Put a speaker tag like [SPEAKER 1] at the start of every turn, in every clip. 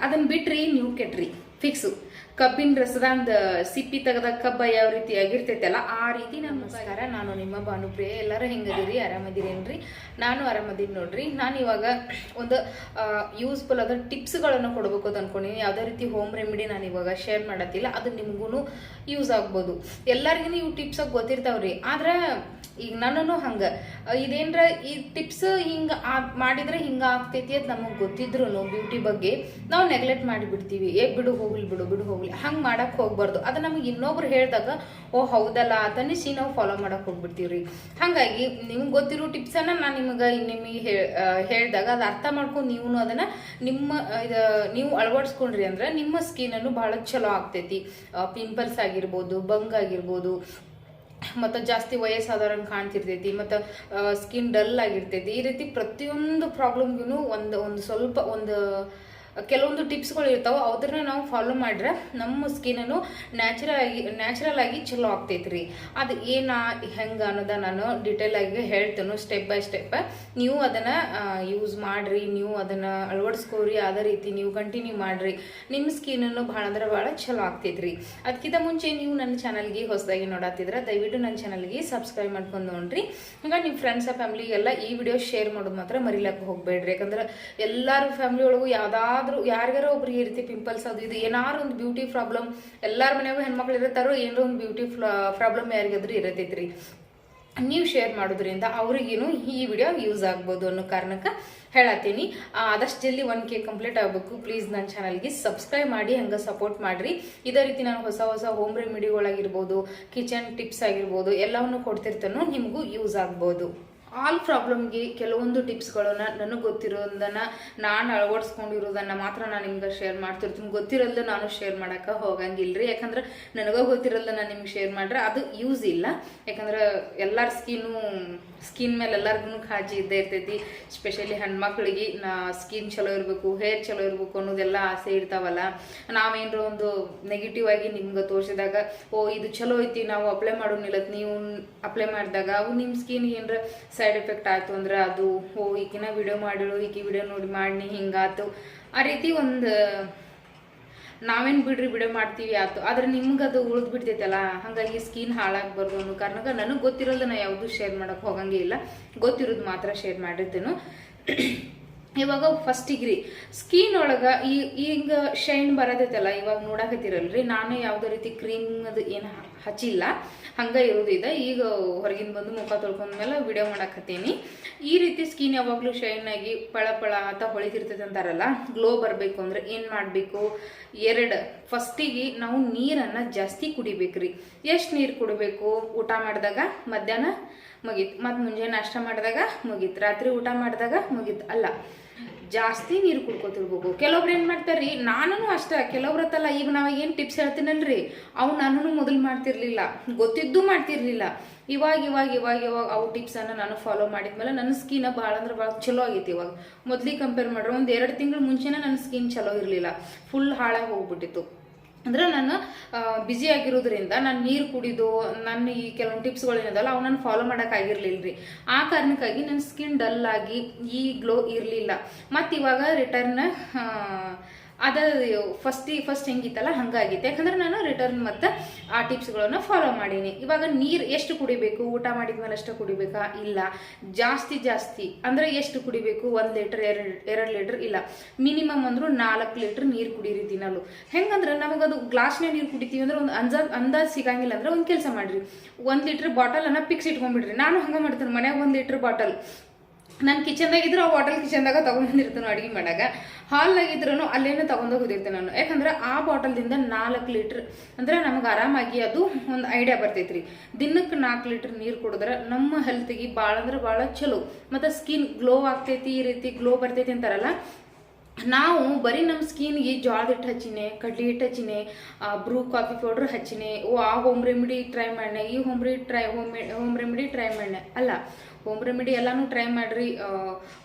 [SPEAKER 1] ಅದನ್ನ ಬಿಟ್ರಿ ನೀವು ಕೆಟ್ರಿ. ಫಿಕ್ಸು ಕಬ್ಬಿನ ರಸದಂದ ಸಿಪ್ಪಿ ತೆಗೆದ ಕಬ್ಬ ಯಾವ ರೀತಿ ಆಗಿರ್ತೈತಲ್ಲ, ಆ ರೀತಿ ನಮಸ್ಕಾರ, ನಾನು ನಿಮ್ಮ ಭಾನುಪ್ರಿಯ. ಎಲ್ಲರೂ ಹೆಂಗದಿರಿ ಆರಾಮದಿರೇನ್ರಿ ನಾನು ಆರಾಮದೀನಿ ನೋಡ್ರಿ. ನಾನು ಇವಾಗ ಒಂದು ಯೂಸ್ಫುಲ್ ಆದ ಟಿಪ್ಸ್ಗಳನ್ನು ಕೊಡಬೇಕು ಅಂತ ಅನ್ಕೊಂಡಿನಿ. ಯಾವುದೇ ರೀತಿ ಹೋಮ್ ರೆಮಿಡಿ ನಾನು ಇವಾಗ ಶೇರ್ ಮಾಡತ್ತಿಲ್ಲ. ಅದು ನಿಮಗೂ ಯೂಸ್ ಆಗ್ಬೋದು. ಎಲ್ಲರಿಗೂ ಇವು ಟಿಪ್ಸ್ ಗೊತ್ತಿರ್ತಾವ್ರಿ. ಆದ್ರೆ ಈಗ ನಾನು ಹಂಗ. ಇದೇನ್ರ ಈ ಟಿಪ್ಸ್ ಹಿಂಗ ಮಾಡಿದ್ರೆ ಹಿಂಗ ಆಗ್ತೈತಿ ಅಂತ ನಮಗೆ ಗೊತ್ತಿದ್ರು ಬ್ಯೂಟಿ ಬಗ್ಗೆ ನಾವು ನೆಗ್ಲೆಕ್ಟ್ ಮಾಡಿಬಿಡ್ತೀವಿ. ಏ, ಬಿಡು ಹೋಗ್ಲಿ, ಬಿಡು ಬಿಡು, ಹೋಗ್ಲಿ. ಹಂಗೆ ಮಾಡಕ್ ಹೋಗ್ಬಾರ್ದು. ಅದು ನಮಗೆ ಇನ್ನೊಬ್ರು ಹೇಳಿದಾಗ, ಓ, ಹೌದಲ್ಲ ಅದನ್ನಿಸಿ ನಾವು ಫಾಲೋ ಮಾಡಕ್ ರೀ ಹಾಗಾಗಿ, ನಿಮ್ಗೆ ಗೊತ್ತಿರೋ ಟಿಪ್ಸನ್ನ ನಾನು ನಿಮಗೆ ನಿಮಗೆ ಹೇಳಿದಾಗ ಅದು ಅರ್ಥ ಮಾಡ್ಕೊಂಡು ನೀವು ಅದನ್ನ ನಿಮ್ಮ ಇದ, ನೀವು ಅಳವಡಿಸ್ಕೊಂಡ್ರಿ ಅಂದ್ರೆ ನಿಮ್ಮ ಸ್ಕಿನ್ ಅನ್ನು ಬಹಳ ಚಲೋ ಆಗ್ತೈತಿ. ಪಿಂಪಲ್ಸ್ ಆಗಿರ್ಬೋದು, ಬಂಗ್ ಆಗಿರ್ಬೋದು, ಮತ್ತು ಜಾಸ್ತಿ ವಯಸ್ಸಾದವ್ರಂಗೆ ಕಾಣ್ತಿರ್ತೈತಿ, ಮತ್ತು ಸ್ಕಿನ್ ಡಲ್ ಆಗಿರ್ತೈತಿ. ಈ ರೀತಿ ಪ್ರತಿಯೊಂದು ಪ್ರಾಬ್ಲಮ್ಗೂ ಒಂದು ಒಂದು ಸ್ವಲ್ಪ, ಒಂದು ಕೆಲವೊಂದು ಟಿಪ್ಸ್ಗಳು ಇರ್ತಾವೆ ಅದನ್ನ ನಾವು ಫಾಲೋ ಮಾಡ್ರೆ ನಮ್ಮ ಸ್ಕಿನ್ನನ್ನು ನ್ಯಾಚುರಲ್ ಆಗಿ ನ್ಯಾಚುರಲ್ ಆಗಿ ಚಲೋ ಆಗ್ತೈತೆ ರೀ ಅದು ಏನಾ, ಹೆಂಗೆ ಅನ್ನೋದ ನಾನು ಡಿಟೇಲ್ ಆಗಿ ಹೇಳ್ತೇನೆ ಸ್ಟೆಪ್ ಬೈ ಸ್ಟೆಪ್ ನೀವು ಅದನ್ನು ಯೂಸ್ ಮಾಡ್ರಿ, ನೀವು ಅದನ್ನು ಅಳವಡಿಸ್ಕೋರಿ, ಅದೇ ರೀತಿ ನೀವು ಕಂಟಿನ್ಯೂ ಮಾಡ್ರಿ. ನಿಮ್ಮ ಸ್ಕಿನ್ನನ್ನು ಭಾಳ ಅಂದ್ರೆ ಭಾಳ ಚಲೋ ಆಗ್ತೈತಿ ರೀ ಅದಕ್ಕಿಂತ ಮುಂಚೆ ನೀವು ನನ್ನ ಚಾನಲ್ಗೆ ಹೊಸದಾಗಿ ನೋಡತ್ತಿದ್ರೆ ದಯವಿಟ್ಟು ನನ್ನ ಚಾನಲ್ಗೆ ಸಬ್ಸ್ಕ್ರೈಬ್ ಮಾಡ್ಕೊಂಡು ನೋಡ್ರಿ. ಹಂಗ ನಿಮ್ಮ ಫ್ರೆಂಡ್ಸ್ ಫ್ಯಾಮಿಲಿಗೆಲ್ಲ ಈ ವಿಡಿಯೋ ಶೇರ್ ಮಾಡೋದು ಮಾತ್ರ ಮರಿಲಕ್ಕೆ ಹೋಗಬೇಡ್ರಿ. ಯಾಕಂದ್ರೆ ಎಲ್ಲಾರು ಫ್ಯಾಮಿಲಿ ಒಳಗೂ ಯಾವ್ದಾದ್ರು ಯಾರಿಗಾರ ಒಬ್ರು ಈ ರೀತಿ ಪಿಂಪಲ್ಸ್ ಅದು ಇದು ಏನಾರು ಒಂದು ಬ್ಯೂಟಿ ಪ್ರಾಬ್ಲಮ್ ಎಲ್ಲಾರ ಮನೆಯಾಗೂ ಹೆಣ್ಮಕ್ಳು ಇರ್ತಾರೋ ಏನಾರ ಒಂದು ಬ್ಯೂಟಿ ಪ್ರಾಬ್ಲಮ್ ಯಾರಿಗಾದ್ರೂ ಇರತೈತ್ರಿ. ನೀವು ಶೇರ್ ಮಾಡೋದ್ರಿಂದ ಅವ್ರಿಗೇನು ಈ ವಿಡಿಯೋ ಯೂಸ್ ಆಗ್ಬೋದು ಅನ್ನೋ ಕಾರಣಕ್ಕೆ ಹೇಳತ್ತೀನಿ. ಆದಷ್ಟು ಜಲ್ದಿ ಒನ್ ಕೆ ಕಂಪ್ಲೀಟ್ ಆಗಬೇಕು. ಪ್ಲೀಸ್ ನನ್ನ ಚಾನಲ್ಗೆ ಸಬ್ಸ್ಕ್ರೈಬ್ ಮಾಡಿ, ಹಂಗೆ ಸಪೋರ್ಟ್ ಮಾಡಿರಿ. ಇದೇ ರೀತಿ ನಾನು ಹೊಸ ಹೊಸ ಹೋಮ್ ರೆಮಿಡಿಗಳಾಗಿರ್ಬೋದು ಕಿಚನ್ ಟಿಪ್ಸ್ ಆಗಿರ್ಬೋದು, ಎಲ್ಲವನ್ನು ಕೊಡ್ತಿರ್ತಾನೋ ನಿಮಗೂ ಯೂಸ್ ಆಗ್ಬೋದು. ಆಲ್ ಪ್ರಾಬ್ಲಮ್ಗೆ ಕೆಲವೊಂದು ಟಿಪ್ಸ್ಗಳನ್ನು ನನಗೆ ಗೊತ್ತಿರೋದನ್ನ ನಾನು ಅಳವಡಿಸ್ಕೊಂಡಿರೋದನ್ನ ಮಾತ್ರ ನಾನು ನಿಮ್ಗೆ ಶೇರ್ ಮಾಡ್ತಿರ್ತೀನಿ. ಗೊತ್ತಿರೋದು ನಾನು ಶೇರ್ ಹೋಗಂಗಿಲ್ಲ ರೀ ಯಾಕಂದ್ರೆ ನನಗೂ ನಾನು ನಿಮ್ಗೆ ಶೇರ್ ಮಾಡ್ರೆ ಅದು ಯೂಸ್ ಇಲ್ಲ. ಯಾಕಂದ್ರೆ ಎಲ್ಲರ ಸ್ಕಿನ್ನು ಸ್ಕಿನ್ ಮೇಲೆ ಎಲ್ಲರಿಗೂ ಕಾಳಜಿ ಇದ್ದೇ ಇರ್ತೈತಿ. ಸ್ಪೆಷಲಿ ಹೆಣ್ಮಕ್ಳಿಗೆ, ನಾ ಸ್ಕಿನ್ ಚಲೋ ಇರಬೇಕು ಹೇರ್ ಚಲೋ ಇರಬೇಕು ಅನ್ನೋದೆಲ್ಲ ಆಸೆ ಇರ್ತಾವಲ್ಲ. ನಾವೇನ್ರ ಒಂದು ನೆಗೆಟಿವ್ ಆಗಿ ನಿಮ್ಗೆ ತೋರಿಸಿದಾಗ, ಓ, ಇದು ಚಲೋ ಐತಿ, ನಾವು ಅಪ್ಲೈ ಮಾಡೋನಿಲ್ಲ ನೀವು ಅಪ್ಲೈ ಮಾಡಿದಾಗ ಅವು ನಿಮ್ಮ ಸ್ಕಿನ್ ಏನರ ಸೈಡ್ ಎಫೆಕ್ಟ್ ಆಯ್ತು ಅಂದ್ರೆ ಅದು, ಓ, ಈಕಿನ ವಿಡಿಯೋ ಮಾಡಿಳು ಈಕಿ ವಿಡಿಯೋ ನೋಡಿ, ಮಾಡಿ, ಹಿಂಗಾತು. ಆ ರೀತಿ ಒಂದು ನಾವೇನು ಬಿಡ್ರಿ ವಿಡಿಯೋ ಮಾಡ್ತೀವಿ ಆತು. ಆದ್ರೆ ನಿಮ್ಗೆ ಅದು ಉಳಿದು ಬಿಡ್ತೈತಲ್ಲ ಹಾಗಾಗಿ ಸ್ಕಿನ್ ಹಾಳಾಗ್ಬಾರ್ದು ಅನ್ನೋ ಕಾರಣಕ್ಕೆ ನನಗೆ ಗೊತ್ತಿರೋದು ನಾ ಯಾವುದು ಶೇರ್ ಮಾಡೋಕೆ ಹೋಗಂಗೆ ಇಲ್ಲ. ಗೊತ್ತಿರೋದು ಮಾತ್ರ ಶೇರ್ ಮಾಡಿರ್ತೇನು. ಇವಾಗ ಫಸ್ಟಿಗೆ ರೀ ಸ್ಕಿನ್ ಒಳಗೆ ಈ, ಈಗ ಶೈನ್ ಬರೋದೈತಲ್ಲ ಇವಾಗ ನೋಡಾಕತ್ತಿರಲ್ರಿ? ನಾನು ಯಾವುದೇ ರೀತಿ ಕ್ರೀಮ್ ಅದು ಏನು ಹಚ್ಚಿಲ್ಲ. ಹಂಗೆ ಇರೋದಿದೆ. ಈಗ ಹೊರಗಿನ ಬಂದು ಮುಖ ತೊಳ್ಕೊಂಡ್ಮೇಲೆ ವಿಡಿಯೋ ಮಾಡಕತ್ತೀನಿ. ಈ ರೀತಿ ಸ್ಕಿನ್ ಯಾವಾಗಲೂ ಶೈನ್ ಆಗಿ ಪಳ ಪಳ ಅಂತ ಹೊಳಿತಿರ್ತೈತೆ ಅಂತಾರಲ್ಲ ಗ್ಲೋ ಬರಬೇಕು ಅಂದ್ರೆ ಏನು ಮಾಡಬೇಕು? ಎರಡು ಫಸ್ಟಿಗೆ ನಾವು ನೀರನ್ನು ಜಾಸ್ತಿ ಕುಡಿಬೇಕ್ರಿ. ಎಷ್ಟು ನೀರು ಕುಡಬೇಕು? ಊಟ ಮಾಡಿದಾಗ ಮಧ್ಯಾಹ್ನ ಮುಗೀತು. ಮತ್ತು ಮುಂಜಾನೆ ನಾಷ್ಟ ಮಾಡಿದಾಗ ಮುಗೀತು. ರಾತ್ರಿ ಊಟ ಮಾಡಿದಾಗ ಮುಗೀತು. ಅಲ್ಲ ಜಾಸ್ತಿ ನೀರು ಕುಡ್ಕೊತಿರ್ಬೇಕು. ಕೆಲವೊಬ್ರು ಏನು ಮಾಡ್ತಾರ್ರಿ ನಾನು ಅಷ್ಟೇ ಕೆಲವ್ರ ಹತ್ತಲ್ಲ ಈಗ ನಾವೇನು ಟಿಪ್ಸ್ ಹೇಳ್ತೀನಲ್ರಿ? ಅವು ನಾನು ಮೊದಲು ಮಾಡ್ತಿರ್ಲಿಲ್ಲ. ಗೊತ್ತಿದ್ದು ಮಾಡ್ತಿರ್ಲಿಲ್ಲ. ಇವಾಗ ಇವಾಗ ಇವಾಗ ಇವಾಗ ಅವು ಟಿಪ್ಸನ್ನು ನಾನು ಫಾಲೋ ಮಾಡಿದ್ಮೇಲೆ ನನ್ನ ಸ್ಕಿನ್ ಭಾಳ ಅಂದ್ರೆ ಭಾಳ ಚಲೋ ಆಗೈತಿ ಇವಾಗ. ಮೊದಲಿಗೆ ಕಂಪೇರ್ ಮಾಡ್ರೆ ಒಂದು ಎರಡು ತಿಂಗಳು ಮುಂಚೆನೇ ನನ್ನ ಸ್ಕಿನ್ ಚಲೋ ಇರಲಿಲ್ಲ. ಫುಲ್ ಹಾಳಾಗಿ ಹೋಗ್ಬಿಟ್ಟಿತ್ತು. ಅಂದ್ರೆ ನಾನು ಬ್ಯುಸಿ ಆಗಿರೋದ್ರಿಂದ ನಾನು ನೀರು ಕುಡಿದು ನನ್ನ ಈ ಕೆಲವೊಂದು ಟಿಪ್ಸ್ಗಳು ಏನದಲ್ಲ ಅವು ನಾನು ಫಾಲೋ ಮಾಡೋಕ್ಕಾಗಿರ್ಲಿಲ್ಲ ರೀ ಆ ಕಾರಣಕ್ಕಾಗಿ ನನ್ನ ಸ್ಕಿನ್ ಡಲ್ ಆಗಿ, ಈ ಗ್ಲೋ ಇರಲಿಲ್ಲ. ಮತ್ತು ಇವಾಗ ರಿಟರ್ನ್ ಅದ ಫಸ್ಟ್ ಫಸ್ಟ್ ಹೆಂಗಿತ್ತಲ್ಲ, ಹಂಗಾಗಿತ್ತು. ಯಾಕಂದ್ರೆ ನಾನು ರಿಟರ್ನ್ ಮತ್ತು ಆ ಟಿಪ್ಸ್ಗಳನ್ನು ಫಾಲೋ ಮಾಡೀನಿ. ಇವಾಗ ನೀರು ಎಷ್ಟು ಕುಡಿಬೇಕು? ಊಟ ಮಾಡಿದ್ಮೇಲೆ ಅಷ್ಟು ಕುಡಿಬೇಕಾ? ಇಲ್ಲ. ಜಾಸ್ತಿ ಜಾಸ್ತಿ ಅಂದ್ರೆ ಎಷ್ಟು ಕುಡಿಬೇಕು? ಒಂದು ಲೀಟರ್ ಎರಡು ಎರಡು ಲೀಟರ್ ಇಲ್ಲ. ಮಿನಿಮಮ್ ಅಂದ್ರೆ ನಾಲ್ಕು ಲೀಟರ್ ನೀರು ಕುಡೀರಿ ದಿನಲು. ಹೆಂಗಂದ್ರೆ ನಮಗದು ಗ್ಲಾಸ್ನೇ ನೀರು ಕುಡಿತೀವಿ ಅಂದ್ರೆ ಒಂದು ಅಂಜ ಅಂದಾಜ್ ಸಿಗಂಗಿಲ್ಲ ಅಂದ್ರೆ ಒಂದು ಕೆಲಸ ಮಾಡ್ರಿ. ಒಂದು ಲೀಟರ್ ಬಾಟಲನ್ನು ಪಿಕ್ಸ್ ಇಟ್ಕೊಂಡ್ಬಿಡ್ರಿ. ನಾನು ಹಂಗೆ ಮಾಡ್ತೀನಿ, ಮನೆಯಾಗ ಒಂದು ಲೀಟರ್ ಬಾಟಲ್ ನಾನು ಕಿಚನ್ದಾಗ ಇದ್ರೆ ಆ ಬಾಟಲ್ ಕಿಚನ್ದಾಗ ತಗೊಂಡಿರ್ತಾನೆ ಅಡುಗೆ ಮಾಡಾಗ. ಹಾಲ್ನಾಗಿದ್ರು ಅಲ್ಲೇನೆ ಹೋಗಿರ್ತೇನೆ ನಾನು. ಯಾಕಂದ್ರೆ ಆ ಬಾಟಲ್ದಿಂದ ನಾಲ್ಕು ಲೀಟ್ರ್ ಅಂದ್ರೆ ನಮಗೆ ಆರಾಮಾಗಿ ಅದು ಒಂದು ಐಡಿಯಾ ಬರ್ತೈತ್ರಿ. ದಿನಕ್ಕೆ ನಾಲ್ಕು ಲೀಟ್ರ್ ನೀರು ಕುಡಿದ್ರೆ ನಮ್ಮ ಹೆಲ್ತಿಗೆ ಭಾಳ ಅಂದ್ರೆ ಭಾಳ ಚಲೋ. ಮತ್ತು ಸ್ಕಿನ್ ಗ್ಲೋ ಆಗ್ತೈತಿ, ಈ ರೀತಿ ಗ್ಲೋ ಬರ್ತೈತಿ ಅಂತಾರಲ್ಲ? ನಾವು ಬರೀ ನಮ್ಮ ಸ್ಕಿನ್ಗೆ ಜೋಳದ ಹಿಟ್ಟು ಹಚ್ಚಿನಿ, ಕಡ್ಲಿ ಹಿಟ್ಟು ಹಚ್ಚಿನೆ ಬ್ರೂ ಕಾಫಿ ಪೌಡ್ರ್ ಹಚ್ಚಿನಿ, ಓ ಆ ಹೋಮ್ ರೆಮಿಡಿ ಟ್ರೈ ಮಾಡ್ನೆ, ಈ home remedy try home home remedy try ಮಾಡ್ನೆ, ಅಲ್ಲ. ಹೋಮ್ ರೆಮಿಡಿ ಎಲ್ಲಾನು ಟ್ರೈ ಮಾಡ್ರಿ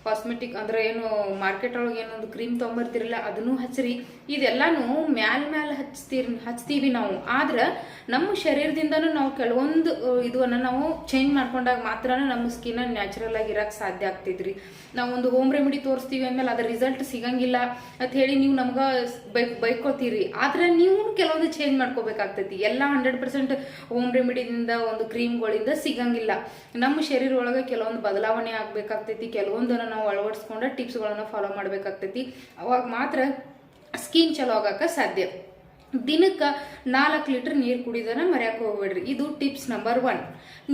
[SPEAKER 1] ಕಾಸ್ಮೆಟಿಕ್ ಅಂದ್ರೆ ಏನು ಮಾರ್ಕೆಟ್ ಒಳಗೆ ಏನೊಂದು ಕ್ರೀಮ್ ತೊಗೊಂಬರ್ತಿರಲ್ಲ, ಅದನ್ನು ಹಚ್ಚಿರಿ ಇದೆಲ್ಲಾನು ಮ್ಯಾಲ್ ಮ್ಯಾಲ್ ಹಚ್ತೀರಿ, ಹಚ್ತೀವಿ ನಾವು. ಆದ್ರೆ ನಮ್ಮ ಶರೀರದಿಂದನೂ ನಾವು ಕೆಲವೊಂದು ಇದನ್ನು ನಾವು ಚೇಂಜ್ ಮಾಡ್ಕೊಂಡಾಗ ಮಾತ್ರ ನಮ್ಮ ಸ್ಕಿನ್ ನ್ಯಾಚುರಲ್ ಆಗಿ ಇರಕ್ಕೆ ಸಾಧ್ಯ ಆಗ್ತಿದ್ರಿ ನಾವು ಒಂದು ಹೋಮ್ ರೆಮಿಡಿ ತೋರಿಸ್ತೀವಿ ಅಂದ್ಮೇಲೆ ಅದ್ರ ರಿಸಲ್ಟ್ ಸಿಗಂಗಿಲ್ಲ ಅಂತ ಹೇಳಿ ನೀವು ನಮ್ಗೆ ಬೈಕ್, ಬೈಕೋತೀರಿ. ಆದ್ರೆ ನೀವು ಕೆಲವೊಂದು ಚೇಂಜ್ ಮಾಡ್ಕೋಬೇಕಾಗ್ತೈತಿ. ಎಲ್ಲ ಹಂಡ್ರೆಡ್ ಪರ್ಸೆಂಟ್ ಹೋಮ್ ರೆಮಿಡಿದಿಂದ ಒಂದು ಕ್ರೀಮ್ಗಳಿಂದ ಸಿಗಂಗಿಲ್ಲ. ನಮ್ಮ ಶರೀರ ಒಳಗೆ ಕೆಲವೊಂದು ಬದಲಾವಣೆ ಆಗ್ಬೇಕಾಗ್ತೈತಿ, ಕೆಲವೊಂದನ್ನು ನಾವು ಅಳವಡಿಸ್ಕೊಂಡ ಟಿಪ್ಸ್ಗಳನ್ನು ಫಾಲೋ ಮಾಡಬೇಕಾಗ್ತೈತಿ. ಅವಾಗ ಮಾತ್ರ ಸ್ಕಿನ್ ಚಲೋ ಆಗಕ್ಕೆ ಸಾಧ್ಯ. ದಿನಕ್ಕೆ ನಾಲ್ಕು ಲೀಟರ್ ನೀರು ಕುಡಿದನ ಮರ್ಯಾಕೆ ಹೋಗ್ಬೇಡ್ರಿ. ಇದು ಟಿಪ್ಸ್ ನಂಬರ್ ಒನ್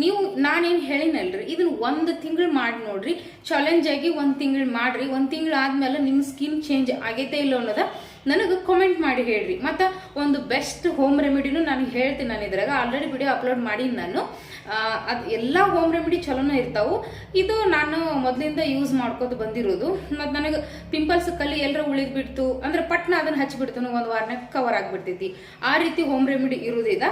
[SPEAKER 1] ನೀವು, ನಾನೇನು ಹೇಳಿನಲ್ರಿ ಇದನ್ನ ಒಂದು ತಿಂಗಳು ಮಾಡಿ ನೋಡ್ರಿ. ಚಾಲೆಂಜ್ ಆಗಿ ಒಂದು ತಿಂಗಳು ಮಾಡ್ರಿ. ಒಂದು ತಿಂಗಳು ಆದಮೇಲೆ ನಿಮ್ಮ ಸ್ಕಿನ್ ಚೇಂಜ್ ಆಗೈತೆ ಇಲ್ಲ ಅನ್ನೋದ ನನಗೆ ಕಾಮೆಂಟ್ ಮಾಡಿ ಹೇಳ್ರಿ. ಮತ್ತು ಒಂದು ಬೆಸ್ಟ್ ಹೋಮ್ ರೆಮಿಡಿನೂ ನಾನು ಹೇಳ್ತೀನಿ ನಾನು ಇದ್ರಾಗ. ಆಲ್ರೆಡಿ ವಿಡಿಯೋ ಅಪ್ಲೋಡ್ ಮಾಡೀನಿ ನಾನು. ಅದು ಎಲ್ಲ ಹೋಮ್ ರೆಮಿಡಿ ಚಲೋನೇ ಇರ್ತಾವು. ಇದು ನಾನು ಮೊದಲಿಂದ ಯೂಸ್ ಮಾಡ್ಕೋದು ಬಂದಿರೋದು. ಮತ್ತು ನನಗೆ ಪಿಂಪಲ್ಸ್ ಕಲ್ಲಿ ಎಲ್ಲರೂ ಉಳಿದ್ಬಿಡ್ತು ಅಂದರೆ ಪಟ್ನ ಅದನ್ನ ಹಚ್ಚಿಬಿಡ್ತು ಒಂದು ವಾರನೇ ಕವರ್ ಆಗಿಬಿಡ್ತೈತಿ. ಆ ರೀತಿ ಹೋಮ್ ರೆಮಿಡಿ ಇರೋದಿದ.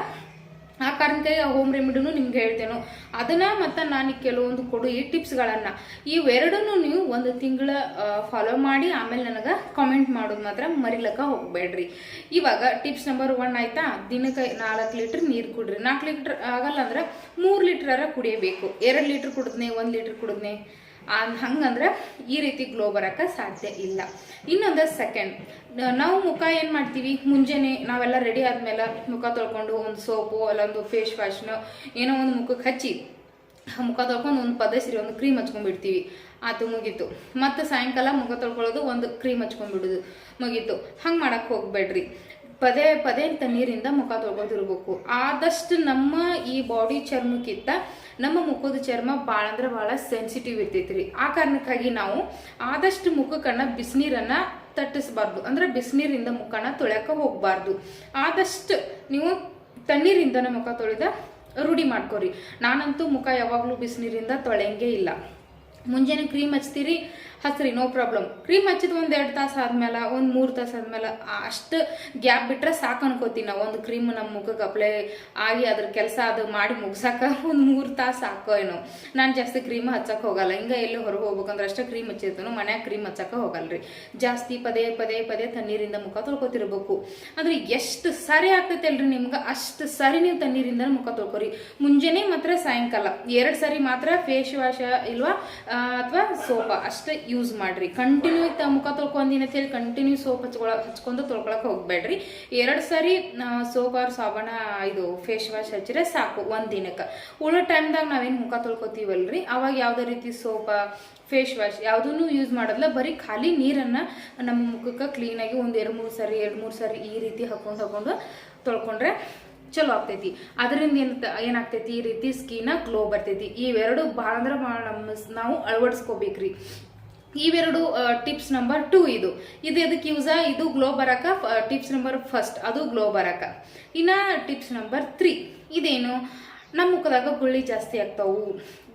[SPEAKER 1] ಆ ಕಾರಣಕ್ಕಾಗಿ ಆ ಹೋಮ್ ರೆಮಿಡಿನೂ ನಿಮ್ಗೆ ಹೇಳ್ತೇನೆ. ಅದನ್ನ ಮತ್ತು ನಾನು ಕೆಲವೊಂದು ಕೊಡು, ಈ ಟಿಪ್ಸ್ಗಳನ್ನು ಇವೆರಡನ್ನೂ ನೀವು ಒಂದು ತಿಂಗಳ ಫಾಲೋ ಮಾಡಿ, ಆಮೇಲೆ ನನಗೆ ಕಾಮೆಂಟ್ ಮಾಡೋದು ಮಾತ್ರ ಮರಿಲಕ್ಕ ಹೋಗ್ಬೇಡ್ರಿ. ಇವಾಗ ಟಿಪ್ಸ್ ನಂಬರ್ ಒನ್ ಆಯ್ತಾ? ದಿನಕ್ಕೆ ನಾಲ್ಕು ಲೀಟ್ರ್ ನೀರು ಕುಡ್ರಿ. ನಾಲ್ಕು ಲೀಟ್ರ್ ಆಗಲ್ಲ ಅಂದ್ರೆ ಮೂರು ಲೀಟ್ರರ ಕುಡಿಯಬೇಕು. ಎರಡು ಲೀಟ್ರ್ ಕುಡಿದ್ನೆ, ಒಂದು ಲೀಟ್ರ್ ಕುಡಿದ್ನೆ. ಹಂಗಂದ್ರೆ ಈ ರೀತಿ ಗ್ಲೋ ಬರಕ್ಕೆ ಸಾಧ್ಯ ಇಲ್ಲ. ಇನ್ನೊಂದು ಸೆಕೆಂಡ್ ನಾವು ಮುಖ ಏನು ಮಾಡ್ತೀವಿ? ಮುಂಜಾನೆ ನಾವೆಲ್ಲ ರೆಡಿ ಆದ್ಮೇಲೆ ಮುಖ ತೊಳ್ಕೊಂಡು ಒಂದು ಸೋಪು ಅಲ್ಲೊಂದು ಫೇಸ್ ವಾಶ್ನ ಏನೋ ಒಂದು ಮುಖಕ್ಕೆ ಹಚ್ಚಿ ಮುಖ ತೊಳ್ಕೊಂಡು ಒಂದು ಪದ ಸಿರಿ ಒಂದು ಕ್ರೀಮ್ ಹಚ್ಕೊಂಡ್ಬಿಡ್ತೀವಿ. ಆತು ಮುಗೀತು. ಮತ್ತು ಸಾಯಂಕಾಲ ಮುಖ ತೊಳ್ಕೊಳ್ಳೋದು ಒಂದು ಕ್ರೀಮ್ ಹಚ್ಕೊಂಡ್ಬಿಡೋದು ಮುಗೀತು. ಹಂಗೆ ಮಾಡೋಕ್ಕೆ ಹೋಗ್ಬೇಡ್ರಿ. ಪದೇ ಪದೇ ತಣ್ಣೀರಿಂದ ಮುಖ ತೊಳ್ಕೊತಿರ್ಬೇಕು ಆದಷ್ಟು ನಮ್ಮ ಈ ಬಾಡಿ ಚರ್ಮಕ್ಕಿಂತ ನಮ್ಮ ಮುಖದ ಚರ್ಮ ಭಾಳ ಅಂದ್ರೆ ಭಾಳ ಸೆನ್ಸಿಟಿವ್ ಇರ್ತೈತ್ರಿ. ಆ ಕಾರಣಕ್ಕಾಗಿ ನಾವು ಆದಷ್ಟು ಮುಖಕ್ಕನ್ನ ಬಿಸಿನೀರನ್ನ ತಟ್ಟಿಸ್ಬಾರ್ದು. ಅಂದ್ರೆ ಬಿಸಿನೀರಿಂದ ಮುಖನ ತೊಳೆಯಕ ಹೋಗಬಾರ್ದು. ಆದಷ್ಟು ನೀವು ತಣ್ಣೀರಿಂದನೇ ಮುಖ ತೊಳೆದ ರೂಢಿ ಮಾಡ್ಕೋರಿ. ನಾನಂತೂ ಮುಖ ಯಾವಾಗಲೂ ಬಿಸಿನೀರಿಂದ ತೊಳೆಯಂಗೆ ಇಲ್ಲ. ಮುಂಜಾನೆ ಕ್ರೀಮ್ ಹಚ್ತೀರಿ, ಹಚ್ರಿ ನೋ ಪ್ರಾಬ್ಲಮ್ ಕ್ರೀಮ್ ಹಚ್ಚಿದ ಒಂದು ಎರಡು ತಾಸು ಆದ್ಮೇಲೆ ಒಂದು ಮೂರು ತಾಸು ಆದ್ಮೇಲೆ ಅಷ್ಟು ಗ್ಯಾಪ್ ಬಿಟ್ರೆ ಸಾಕು ಅನ್ಕೋತೀನಿ ನಾವು. ಒಂದು ಕ್ರೀಮ್ ನಮ್ಮ ಮುಖಕ್ಕೆ ಅಪ್ಲೈ ಆಗಿ ಅದ್ರ ಕೆಲಸ ಅದು ಮಾಡಿ ಮುಗ್ಸಾಕ ಒಂದು ಮೂರು ತಾಸು ಸಾಕೋ ಏನೋ. ನಾನು ಜಾಸ್ತಿ ಕ್ರೀಮ್ ಹಚ್ಚಕ್ಕೆ ಹೋಗಲ್ಲ. ಹಿಂಗೆ ಎಲ್ಲಿ ಹೊರಗೆ ಹೋಗ್ಬೇಕಂದ್ರೆ ಅಷ್ಟೇ ಕ್ರೀಮ್ ಹಚ್ಚಿರ್ತಾನು, ಮನ್ಯಾಗ ಕ್ರೀಮ್ ಹಚ್ಚಕ್ಕೆ ಹೋಗಲ್ರಿ. ಜಾಸ್ತಿ ಪದೇ ಪದೇ ಪದೇ ತಣ್ಣೀರಿಂದ ಮುಖ ತೊಳ್ಕೊತಿರ್ಬೇಕು. ಅಂದ್ರೆ ಎಷ್ಟು ಸರಿ ಆಗ್ತೈತೆ ಅಲ್ರಿ ನಿಮ್ಗೆ? ಅಷ್ಟು ಸರಿ ನೀವು ತಣ್ಣೀರಿಂದ ಮುಖ ತೊಳ್ಕೊರಿ. ಮುಂಜಾನೆ ಮಾತ್ರ ಸಾಯಂಕಾಲ. ಎರಡು ಸರಿ ಮಾತ್ರ ಫೇಸ್ ವಾಶ್ ಇಲ್ವಾ ಅಥವಾ ಸೋಪ ಅಷ್ಟೇ ಯೂಸ್ ಮಾಡ್ರಿ. ಕಂಟಿನ್ಯೂ ತ ಮುಖ ತೊಳ್ಕೊಂದಿನ ಅಂತ ಹೇಳಿ ಕಂಟಿನ್ಯೂ ಸೋಪ್ ಹಚ್ಕೊಳ, ಹಚ್ಕೊಂಡು ತೊಳ್ಕೊಳಕ್ ಹೋಗ್ಬೇಡ್ರಿ. ಎರಡು ಸಾರಿ ಸೋಪ್ ಆರ್ ಸಾಬಣ ಇದು ಫೇಸ್ ವಾಶ್ ಹಚ್ಚಿದ್ರೆ ಸಾಕು ಒಂದು ದಿನಕ್ಕೆ. ಉಳಿದ ಟೈಮ್ದಾಗ ನಾವೇನು ಮುಖ ತೊಳ್ಕೊತೀವಲ್ರಿ? ಅವಾಗ ಯಾವುದೇ ರೀತಿ ಸೋಪ ಫೇಸ್ ವಾಶ್ ಯಾವುದನ್ನು ಯೂಸ್ ಮಾಡೋದಿಲ್ಲ. ಬರೀ ಖಾಲಿ ನೀರನ್ನ ನಮ್ಮ ಮುಖಕ್ಕೆ ಕ್ಲೀನಾಗಿ ಒಂದು ಎರಡು ಮೂರು ಸಾರಿ, ಎರಡು ಮೂರು ಸಾರಿ ಈ ರೀತಿ ಹಾಕೊಂಡು ಹಾಕೊಂಡು ತೊಳ್ಕೊಂಡ್ರೆ ಚಲೋ ಆಗ್ತೈತಿ. ಅದರಿಂದ ಏನ್ ಏನಾಗ್ತೈತಿ? ಈ ರೀತಿ ಸ್ಕಿನ್ ಗ್ಲೋ ಬರ್ತೈತಿ. ಇವೆರಡು ಭಾಳ ಅಂದ್ರೆ ಭಾಳ ನಮ್ಮ ನಾವು ಅಳವಡಿಸ್ಕೋಬೇಕ್ರಿ. ಇವೆರಡು ಟಿಪ್ಸ್ ನಂಬರ್ ಟೂ ಇದು. ಇದು ಎದಕ್ಕೆ ಯೂಸ ಇದು ಗ್ಲೋ ಬರಕ ಟಿಪ್ಸ್ ನಂಬರ್ ಫಸ್ಟ್ ಅದು ಗ್ಲೋ ಬರಕ. ಇನ್ನ ಟಿಪ್ಸ್ ನಂಬರ್ ತ್ರೀ ಇದೇನು? ನಮ್ಮ ಮುಖದಾಗ ಗುಳ್ಳಿ ಜಾಸ್ತಿ ಆಗ್ತಾವು.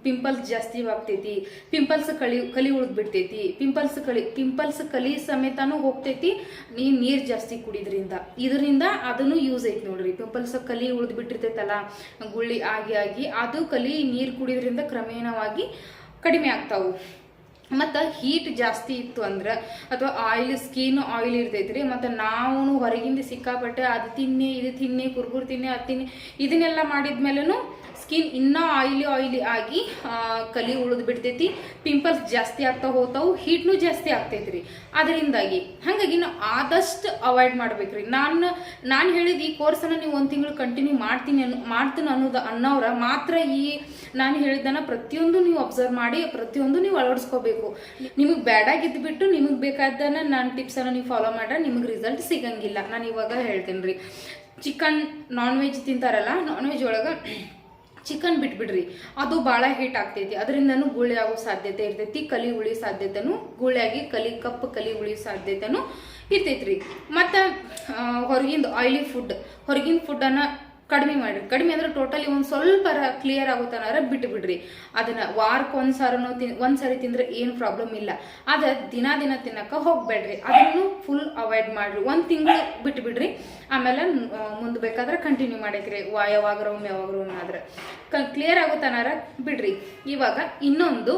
[SPEAKER 1] ಪಿಂಪಲ್ಸ್ ಜಾಸ್ತಿ ಆಗ್ತೈತಿ. ಪಿಂಪಲ್ಸ್ ಕಳಿ, ಕಲಿ ಉಳಿದ್ಬಿಡ್ತೈತಿ. ಪಿಂಪಲ್ಸ್ ಕಳಿ, ಪಿಂಪಲ್ಸ್ ಕಲಿ ಸಮೇತನೂ ಹೋಗ್ತೈತಿ. ನೀ ನೀರ್ ಜಾಸ್ತಿ ಕುಡಿದ್ರಿಂದ. ಇದರಿಂದ ಅದನ್ನು ಯೂಸ್ ಐತಿ ನೋಡ್ರಿ. ಪಿಂಪಲ್ಸ್ ಕಲಿ ಉಳಿದ್ಬಿಟ್ಟಿರ್ತೈತಲ್ಲ, ಗುಳ್ಳಿ ಆಗಿ ಆಗಿ ಅದು ಕಲಿ ನೀರ್ ಕುಡಿದ್ರಿಂದ ಕ್ರಮೇಣವಾಗಿ ಕಡಿಮೆ ಆಗ್ತಾವು. ಮತ್ತು ಹೀಟ್ ಜಾಸ್ತಿ ಇತ್ತು ಅಂದ್ರೆ, ಅಥವಾ ಆಯಿಲ್ ಸ್ಕಿನ್ ಆಯಿಲ್ ಇರ್ತೈತ್ರಿ. ಮತ್ತು ನಾವು ಹೊರಗಿಂದ ಸಿಕ್ಕಾಪಟ್ಟೆ ಅದು ತಿನ್ನಿ, ಇದು ತಿನ್ನಿ, ಕುರ್ಕುರ್ ತಿನ್ನಿ, ಅದು ತಿನ್ನಿ, ಇದನ್ನೆಲ್ಲ ಮಾಡಿದ್ಮೇಲೆನೂ ಸ್ಕಿನ್ ಇನ್ನೂ ಆಯಿಲಿ ಆಯಿಲಿ ಆಗಿ ಕಲಿ ಉಳಿದು ಬಿಡ್ತೈತಿ, ಪಿಂಪಲ್ಸ್ ಜಾಸ್ತಿ ಆಗ್ತಾ ಹೋಗ್ತಾವು, ಹೀಟ್ನು ಜಾಸ್ತಿ ಆಗ್ತೈತ್ರಿ. ಅದರಿಂದಾಗಿ, ಹಾಗಾಗಿ ನಾವು ಆದಷ್ಟು ಅವಾಯ್ಡ್ ಮಾಡ್ಬೇಕ್ರಿ. ನಾನು ನಾನು ಹೇಳಿದ ಈ ಕೋರ್ಸನ್ನು ನೀವು ಒಂದು ತಿಂಗಳು ಕಂಟಿನ್ಯೂ ಮಾಡ್ತೀನಿ ಅನ್ನೋ, ಮಾಡ್ತೀನಿ ಅನ್ನೋದು ಅನ್ನೋರ ಮಾತ್ರ ಈ ನಾನು ಹೇಳಿದ್ದನ್ನು ಪ್ರತಿಯೊಂದು ನೀವು ಅಬ್ಸರ್ವ್ ಮಾಡಿ, ಪ್ರತಿಯೊಂದು ನೀವು ಅಳವಡಿಸ್ಕೋಬೇಕು. ನಿಮಗೆ ಬ್ಯಾಡಾಗಿದ್ದು ಬಿಟ್ಟು ನಿಮಗೆ ಬೇಕಾದ್ದನ್ನು ನಾನು ಟಿಪ್ಸನ್ನು ನೀವು ಫಾಲೋ ಮಾಡ್ರೆ ನಿಮಗೆ ರಿಸಲ್ಟ್ ಸಿಗಂಗಿಲ್ಲ. ನಾನು ಇವಾಗ ಹೇಳ್ತೀನಿ ರೀ ಚಿಕನ್ ನಾನ್ ವೆಜ್ ತಿಂತಾರಲ್ಲ ನಾನ್ ವೆಜ್ ಒಳಗೆ ಚಿಕನ್ ಬಿಟ್ಬಿಡ್ರಿ. ಅದು ಭಾಳ ಹೀಟ್ ಆಗ್ತೈತಿ. ಅದರಿಂದನೂ ಗುಳಿ ಆಗೋ ಸಾಧ್ಯತೆ ಇರ್ತೈತಿ. ಕಲಿ ಉಳಿಯೋ ಸಾಧ್ಯತೆನೂ ಗುಳಿಯಾಗಿ ಕಲಿ ಕಪ್ಪು ಕಲಿ ಉಳಿಯೋ ಸಾಧ್ಯತೆನೂ ಇರ್ತೈತ್ರಿ. ಮತ್ತು ಹೊರಗಿಂದ ಆಯಿಲಿ ಫುಡ್ ಹೊರಗಿನ ಫುಡ್ಡನ್ನು ಕಡಿಮೆ ಮಾಡಿ, ಕಡಿಮೆ ಅಂದ್ರೆ ಟೋಟಲಿ ಒಂದು ಸ್ವಲ್ಪ ಕ್ಲಿಯರ್ ಆಗುತ್ತಾನಾರ ಬಿಟ್ಟು ಬಿಡ್ರಿ ಅದನ್ನ ವಾರಕ್ಕೆ ಒಂದು ಸಾರನೋ ತಿನ್ ಒಂದು ತಿಂದ್ರೆ ಏನು ಪ್ರಾಬ್ಲಮ್ ಇಲ್ಲ. ಅದ ದಿನ ದಿನ ತಿನ್ನಕ ಹೋಗ್ಬೇಡ್ರಿ. ಅದನ್ನು ಫುಲ್ ಅವಾಯ್ಡ್ ಮಾಡ್ರಿ. ಒಂದ್ ತಿಂಗಳು ಬಿಟ್ಟು ಬಿಡ್ರಿ ಆಮೇಲೆ ಮುಂದೆ ಬೇಕಾದ್ರೆ ಕಂಟಿನ್ಯೂ ಮಾಡಕ್ರಿ. ವಾ ಯಾವಾಗ್ರ ಒಮ್ಮೆ ಆದ್ರೆ. ಕ್ಲಿಯರ್ ಆಗುತ್ತಾನಾರ ಬಿಡ್ರಿ. ಇವಾಗ ಇನ್ನೊಂದು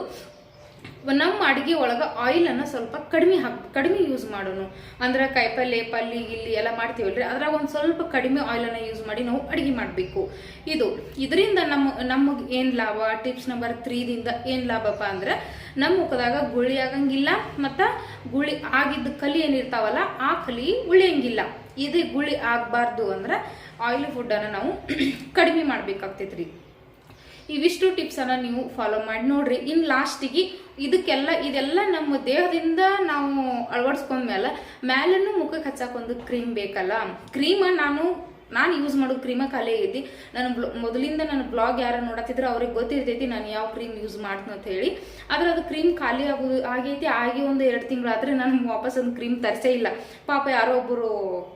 [SPEAKER 1] ನಮ್ಮ ಅಡಿಗೆ ಒಳಗೆ ಆಯಿಲನ್ನು ಸ್ವಲ್ಪ ಕಡಿಮೆ ಹಾಕ್, ಕಡಿಮೆ ಯೂಸ್ ಮಾಡೋಣ ಅಂದ್ರೆ ಕಾಯಿಪಲ್ಲೆ, ಪಲ್ಲಿ, ಗಿಲ್ಲಿ ಎಲ್ಲ ಮಾಡ್ತೀವಲ್ರಿ ಅದ್ರಾಗ ಒಂದು ಸ್ವಲ್ಪ ಕಡಿಮೆ ಆಯಿಲನ್ನು ಯೂಸ್ ಮಾಡಿ ನಾವು ಅಡಿಗೆ ಮಾಡಬೇಕು. ಇದು, ಇದರಿಂದ ನಮ್ಮ, ನಮಗೆ ಏನು ಲಾಭ? ಟಿಪ್ಸ್ ನಂಬರ್ ತ್ರೀದಿಂದ ಏನು ಲಾಭಪ್ಪ ಅಂದ್ರೆ ನಮ್ಮ ಮುಖದಾಗ ಗುಳಿ ಆಗಂಗಿಲ್ಲ ಮತ್ತು ಗುಳಿ ಆಗಿದ್ದ ಕಲಿ ಏನಿರ್ತಾವಲ್ಲ ಆ ಕಲಿ ಉಳಿಯಂಗಿಲ್ಲ. ಇದೇ ಗುಳಿ ಆಗಬಾರ್ದು ಅಂದ್ರೆ ಆಯಿಲ್ ಫುಡ್ಡನ್ನು ನಾವು ಕಡಿಮೆ ಮಾಡ್ಬೇಕಾಗ್ತೈತ್ರಿ. ಇವಿಷ್ಟು ಟಿಪ್ಸನ್ನು ನೀವು ಫಾಲೋ ಮಾಡಿ ನೋಡ್ರಿ. ಇನ್ನು ಲಾಸ್ಟಿಗೆ ಇದಕ್ಕೆಲ್ಲ, ಇದೆಲ್ಲ ನಮ್ಮ ದೇಹದಿಂದ ನಾವು ಅಳವಡಿಸ್ಕೊಂಡ್ಮೇಲೆ ಮ್ಯಾಲೂ ಮುಖಕ್ಕೆ ಹಚ್ಚಕ್ಕೆ ಒಂದು ಕ್ರೀಮ್ ಬೇಕಲ್ಲ. ಕ್ರೀಮ ನಾನು ನಾನು ಯೂಸ್ ಮಾಡೋ ಕ್ರೀಮ ಖಾಲಿ ಆಗೈತಿ ನಾನು ಮೊದಲಿಂದ ನನ್ನ ಬ್ಲಾಗ್ ಯಾರು ನೋಡತ್ತಿದ್ರೆ ಅವ್ರಿಗೆ ಗೊತ್ತಿರ್ತೈತಿ ನಾನು ಯಾವ ಕ್ರೀಮ್ ಯೂಸ್ ಮಾಡ್ತೀನಿ ಅಂತ ಹೇಳಿ. ಆದ್ರೆ ಅದು ಕ್ರೀಮ್ ಖಾಲಿ ಆಗೋದು ಆಗೈತಿ. ಆಗಿ ಒಂದು ಎರಡು ತಿಂಗಳಾದ್ರೆ ನಾನು ವಾಪಸ್ ಒಂದು ಕ್ರೀಮ್ ತರಿಸೇ ಇಲ್ಲ. ಪಾಪ ಯಾರೋ ಒಬ್ಬರು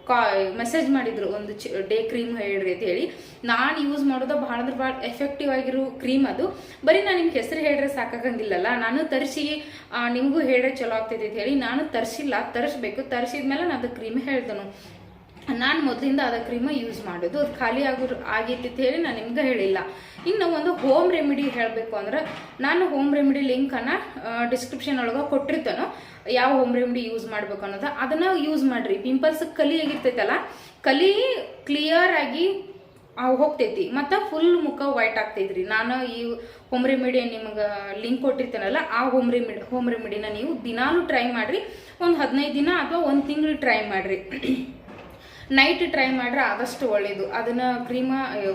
[SPEAKER 1] ಕಾ ಮೆಸೇಜ್ ಮಾಡಿದ್ರು ಒಂದು ಡೇ ಕ್ರೀಮ್ ಹೇಳ್ರಿ ಅಂತ ಹೇಳಿ. ನಾನು ಯೂಸ್ ಮಾಡೋದು ಭಾಳ ಅಂದ್ರೆ ಭಾಳ ಎಫೆಕ್ಟಿವ್ ಆಗಿರೋ ಕ್ರೀಮ್ ಅದು. ಬರೀ ನಾನು ನಿಮ್ಗೆ ಹೆಸರು ಹೇಳ್ರೆ ಸಾಕಾಗಂಗಿಲ್ಲಲ್ಲ. ನಾನು ತರಿಸಿ ನಿಮಗೂ ಹೇಳ್ರೆ ಚಲೋ ಆಗ್ತೈತಿ ಅಂತ ಹೇಳಿ. ನಾನು ತರಿಸಿಲ್ಲ. ತರಿಸ್ಬೇಕು. ತರಿಸಿದ್ಮೇಲೆ ನಾನು ಅದು ಕ್ರೀಮ್ ಹೇಳ್ದನು ನಾನು ಮೊದಲಿಂದ ಅದ ಕ್ರೀಮ ಯೂಸ್ ಮಾಡೋದು ಅದು ಖಾಲಿ ಆಗೋ ಆಗಿತ್ತು ಹೇಳಿ ನಾನು ನಿಮ್ಗೆ ಹೇಳಿಲ್ಲ. ಇನ್ನು ಒಂದು ಹೋಮ್ ರೆಮಿಡಿ ಹೇಳಬೇಕು ಅಂದ್ರೆ, ನಾನು ಹೋಮ್ ರೆಮಿಡಿ ಲಿಂಕನ್ನು ಡಿಸ್ಕ್ರಿಪ್ಷನ್ ಒಳಗೆ ಕೊಟ್ಟಿರ್ತಾನೋ, ಯಾವ ಹೋಮ್ ರೆಮಿಡಿ ಯೂಸ್ ಮಾಡ್ಬೇಕು ಅನ್ನೋದು, ಅದನ್ನು ಯೂಸ್ ಮಾಡಿರಿ. ಪಿಂಪಲ್ಸ್ ಕಲಿ ಆಗಿರ್ತೈತಲ್ಲ, ಕಲಿ ಕ್ಲಿಯರ್ ಆಗಿ ಹೋಗ್ತೈತಿ. ಮತ್ತು ಫುಲ್ ಮುಖ ವೈಟ್ ಆಗ್ತೈತ್ರಿ. ನಾನು ಈ ಹೋಮ್ ರೆಮಿಡಿ ನಿಮ್ಗೆ ಲಿಂಕ್ ಕೊಟ್ಟಿರ್ತೇನಲ್ಲ, ಆ ಹೋಮ್ ರೆಮಿಡಿ ಹೋಮ್ ರೆಮಿಡಿನ ನೀವು ದಿನಾಲೂ ಟ್ರೈ ಮಾಡಿರಿ. ಒಂದು ಹದಿನೈದು ದಿನ ಅಥವಾ ಒಂದು ತಿಂಗಳು ಟ್ರೈ ಮಾಡಿರಿ. ನೈಟ್ ಟ್ರೈ ಮಾಡ್ರೆ ಆದಷ್ಟು ಒಳ್ಳೇದು. ಅದನ್ನ ಕ್ರೀಮ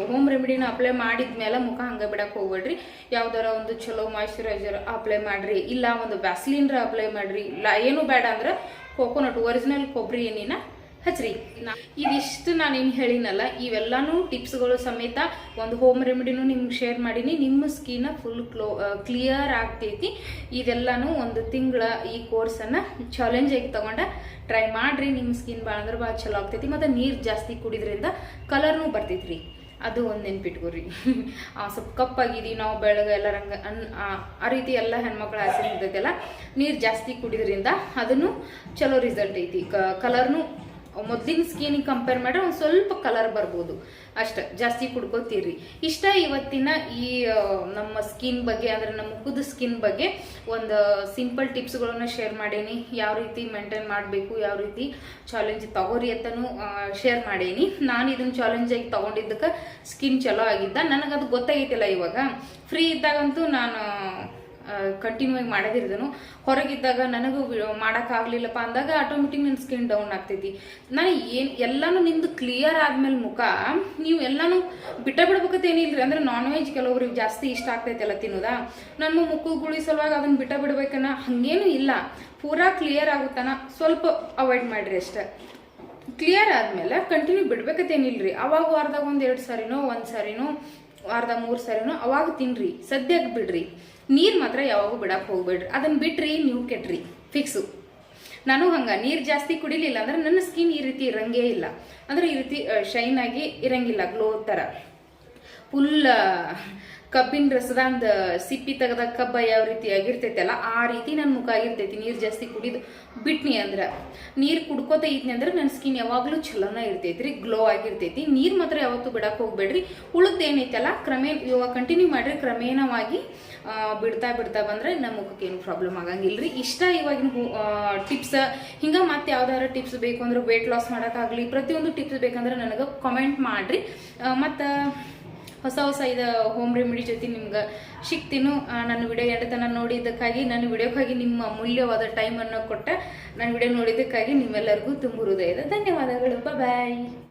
[SPEAKER 1] ಹೋಮ್ ರೆಮಿಡಿನ ಅಪ್ಲೈ ಮಾಡಿದ್ಮೇಲೆ ಮುಖ ಹಂಗೆ ಬಿಡಕ್ಕೆ ಹೋಗ್ಬೇಡ್ರಿ. ಯಾವ್ದಾರ ಒಂದು ಚಲೋ ಮಾಯ್ಶ್ಚರೈಸರ್ ಅಪ್ಲೈ ಮಾಡ್ರಿ, ಇಲ್ಲ ಒಂದು ವ್ಯಾಸ್ಲಿನ್ರ ಅಪ್ಲೈ ಮಾಡ್ರಿ. ಇಲ್ಲ, ಏನು ಬೇಡ ಅಂದ್ರೆ ಕೋಕೋನಟ್ ಒರಿಜಿನಲ್ ಕೊಬ್ಬರಿ ಎಣ್ಣಿನ ಹಚ್ರಿ. ನಾ- ಇದಿಷ್ಟು ಏನು ಹೇಳಿನಲ್ಲ, ಇವೆಲ್ಲನೂ ಟಿಪ್ಸ್ಗಳು ಸಮೇತ ಒಂದು ಹೋಮ್ ರೆಮಿಡಿನೂ ನಿಮ್ಗೆ ಶೇರ್ ಮಾಡೀನಿ. ನಿಮ್ಮ ಸ್ಕಿನ್ ಫುಲ್ ಕ್ಲೋ ಕ್ಲಿಯರ್ ಆಗ್ತೈತಿ. ಇದೆಲ್ಲಾನು ಒಂದು ತಿಂಗಳ ಈ ಕೋರ್ಸನ್ನು ಚಾಲೆಂಜ್ ಆಗಿ ತಗೊಂಡ ಟ್ರೈ ಮಾಡಿರಿ. ನಿಮ್ಮ ಸ್ಕಿನ್ ಭಾಳ ಅಂದ್ರೆ ಭಾಳ ಚಲೋ ಆಗ್ತೈತಿ ಮತ್ತು ನೀರು ಜಾಸ್ತಿ ಕುಡಿದ್ರಿಂದ ಕಲರ್ನೂ ಬರ್ತೈತ್ರಿ. ಅದು ಒಂದು ನೆನ್ಪಿಟ್ಕೋರಿ. ಸ್ವಲ್ಪ ಕಪ್ಪಾಗಿದ್ದೀವಿ ನಾವು ಬೆಳಗ್ಗೆ ಎಲ್ಲ ರಂಗ, ಅನ್, ಆ ರೀತಿ ಎಲ್ಲ ಹೆಣ್ಮಕ್ಳು ಆಸೆ ಇರ್ತೈತಲ್ಲ, ನೀರು ಜಾಸ್ತಿ ಕುಡಿದ್ರಿಂದ ಅದನ್ನು ಚಲೋ ರಿಸಲ್ಟ್ ಐತಿ. ಕಲರ್ನು ಮೊದಲಿನ ಸ್ಕಿನಿಗೆ ಕಂಪೇರ್ ಮಾಡ್ರೆ ಒಂದು ಸ್ವಲ್ಪ ಕಲರ್ ಬರ್ಬೋದು. ಅಷ್ಟ, ಜಾಸ್ತಿ ಕುಡ್ಕೋತೀರಿ. ಇಷ್ಟ ಇವತ್ತಿನ ಈ ನಮ್ಮ ಸ್ಕಿನ್ ಬಗ್ಗೆ, ಅಂದ್ರೆ ನಮ್ಮ ಮುಖದ ಸ್ಕಿನ್ ಬಗ್ಗೆ ಒಂದು ಸಿಂಪಲ್ ಟಿಪ್ಸ್ಗಳನ್ನ ಶೇರ್ ಮಾಡೇನಿ. ಯಾವ ರೀತಿ ಮೇಂಟೈನ್ ಮಾಡಬೇಕು, ಯಾವ ರೀತಿ ಚಾಲೆಂಜ್ ತಗೋರಿ ಅಂತನೂ ಶೇರ್ ಮಾಡೇನಿ. ನಾನು ಇದನ್ನ ಚಾಲೆಂಜ್ ಆಗಿ ತಗೊಂಡಿದ್ದಕ್ಕೆ ಸ್ಕಿನ್ ಚಲೋ ಆಗಿದ್ದ. ನನಗದು ಗೊತ್ತಾಗೈತಿಲ್ಲ ಇವಾಗ. ಫ್ರೀ ಇದ್ದಾಗಂತೂ ನಾನು ಕಂಟಿನ್ಯೂ ಆಗಿ ಮಾಡೋದಿರ್ದನು. ಹೊರಗಿದ್ದಾಗ ನನಗೂ ಮಾಡೋಕ್ಕಾಗಲಿಲ್ಲಪ್ಪ ಅಂದಾಗ ಆಟೋಮೆಟಿಕ್ ನನ್ನ ಸ್ಕಿನ್ ಡೌನ್ ಆಗ್ತೈತಿ. ನಾನು ಏನು, ಎಲ್ಲಾನು ನಿಮ್ದು ಕ್ಲಿಯರ್ ಆದ್ಮೇಲೆ ಮುಖ, ನೀವು ಎಲ್ಲಾನು ಬಿಟ್ಟ ಬಿಡ್ಬೇಕಂತ ಅಂದ್ರೆ ನಾನ್ ವೆಜ್ ಕೆಲವೊಬ್ರಿಗೆ ಜಾಸ್ತಿ ಇಷ್ಟ ಆಗ್ತೈತಲ್ಲ ತಿನ್ನೋದಾ. ನಮ್ಮ ಮುಖ ಸಲುವಾಗಿ ಅದನ್ನ ಬಿಟ್ಟ ಬಿಡ್ಬೇಕನ್ನ ಹಂಗೇನು ಇಲ್ಲ. ಪೂರಾ ಕ್ಲಿಯರ್ ಆಗುತ್ತಾನ. ಸ್ವಲ್ಪ ಅವಾಯ್ಡ್ ಮಾಡಿರಿ ಅಷ್ಟೇ. ಕ್ಲಿಯರ್ ಆದ್ಮೇಲೆ ಕಂಟಿನ್ಯೂ ಬಿಡ್ಬೇಕತ್ತೇನಿಲ್ರಿ ಅವಾಗ ವಾರದಾಗ ಒಂದು ಎರಡು ಸಾರಿನೋ, ಒಂದು ಸಾರಿನೋ, ವಾರದಾಗ ಮೂರು ಸಾರಿನೋ ಅವಾಗ ತಿನ್ರಿ. ಸದ್ಯಕ್ಕೆ ಬಿಡ್ರಿ. ನೀರು ಮಾತ್ರ ಯಾವಾಗೂ ಬಿಡಕ್ಕೆ ಹೋಗ್ಬೇಡ್ರಿ. ಅದನ್ನ ಬಿಟ್ರಿ, ನೀವು ಕೆಟ್ರಿ. ಫಿಕ್ಸು ನಾನು ಹಂಗೆ, ನೀರು ಜಾಸ್ತಿ ಕುಡಿಲಿಲ್ಲ ಅಂದ್ರೆ ನನ್ನ ಸ್ಕಿನ್ ಈ ರೀತಿ ಇರಂಗೇ ಇಲ್ಲ. ಅಂದ್ರೆ ಈ ರೀತಿ ಶೈನ್ ಆಗಿ ಇರಂಗಿಲ್ಲ ಗ್ಲೋ ಥರ ಫುಲ್ ಕಬ್ಬಿನ ರಸದಂದ ಸಿಪ್ಪಿ ತೆಗೆದ ಕಬ್ಬ ಯಾವ ರೀತಿ ಆಗಿರ್ತೈತಲ್ಲ, ಆ ರೀತಿ ನನ್ನ ಮುಖ ಆಗಿರ್ತೈತಿ. ನೀರು ಜಾಸ್ತಿ ಕುಡಿದು ಬಿಟ್ನಿ ಅಂದ್ರೆ, ನೀರು ಕುಡ್ಕೋತ ಇದ್ನಿ ಅಂದ್ರೆ ನನ್ನ ಸ್ಕಿನ್ ಯಾವಾಗಲೂ ಚಲೋನ ಇರ್ತೈತ್ರಿ ಗ್ಲೋ ಆಗಿರ್ತೈತಿ. ನೀರು ಮಾತ್ರ ಯಾವತ್ತೂ ಬಿಡಕ್ಕೆ ಹೋಗ್ಬೇಡ್ರಿ. ಏನೈತಲ್ಲ ಕ್ರಮೇಣ ಇವಾಗ ಕಂಟಿನ್ಯೂ ಮಾಡ್ರಿ ಕ್ರಮೇಣವಾಗಿ ಬಿಡ್ತಾ ಬಿಡ್ತಾ ಬಂದ್ರೆ ನಮ್ಮ ಮುಖಕ್ಕೆ ಏನು ಪ್ರಾಬ್ಲಮ್ ಆಗಂಗಿಲ್ರಿ. ಇಷ್ಟ ಇವಾಗಿನ ಟಿಪ್ಸ್ ಹಿಂಗ ಮತ್ತೆ ಯಾವ್ದಾರ ಟಿಪ್ಸ್ ಬೇಕು ಅಂದ್ರೆ ವೇಟ್ ಲಾಸ್ ಮಾಡೋಕ್ಕಾಗಲಿ ಪ್ರತಿಯೊಂದು ಟಿಪ್ಸ್ ಬೇಕಂದ್ರೆ ನನಗೆ ಕಾಮೆಂಟ್ ಮಾಡ್ರಿ. ಮತ್ತು ಹೊಸ ಹೊಸ ಇದು ಹೋಮ್ ರೆಮಿಡಿ ಜೊತೆ ನಿಮ್ಗೆ ಸಿಗ್ತೀನಿ ನನ್ನ ವಿಡಿಯೋ ಎರಡು ತನ ನೋಡಿದ್ದಕ್ಕಾಗಿ, ನನ್ನ ವಿಡಿಯೋಕ್ಕಾಗಿ ನಿಮ್ಮ ಅಮೂಲ್ಯವಾದ ಟೈಮನ್ನು ಕೊಟ್ಟ ನನ್ನ ವಿಡಿಯೋ ನೋಡಿದ್ದಕ್ಕಾಗಿ ನಿಮ್ಮೆಲ್ಲರಿಗೂ ತುಂಬ ಹೃದಯದ ಧನ್ಯವಾದಗಳು. ಬಾಯ್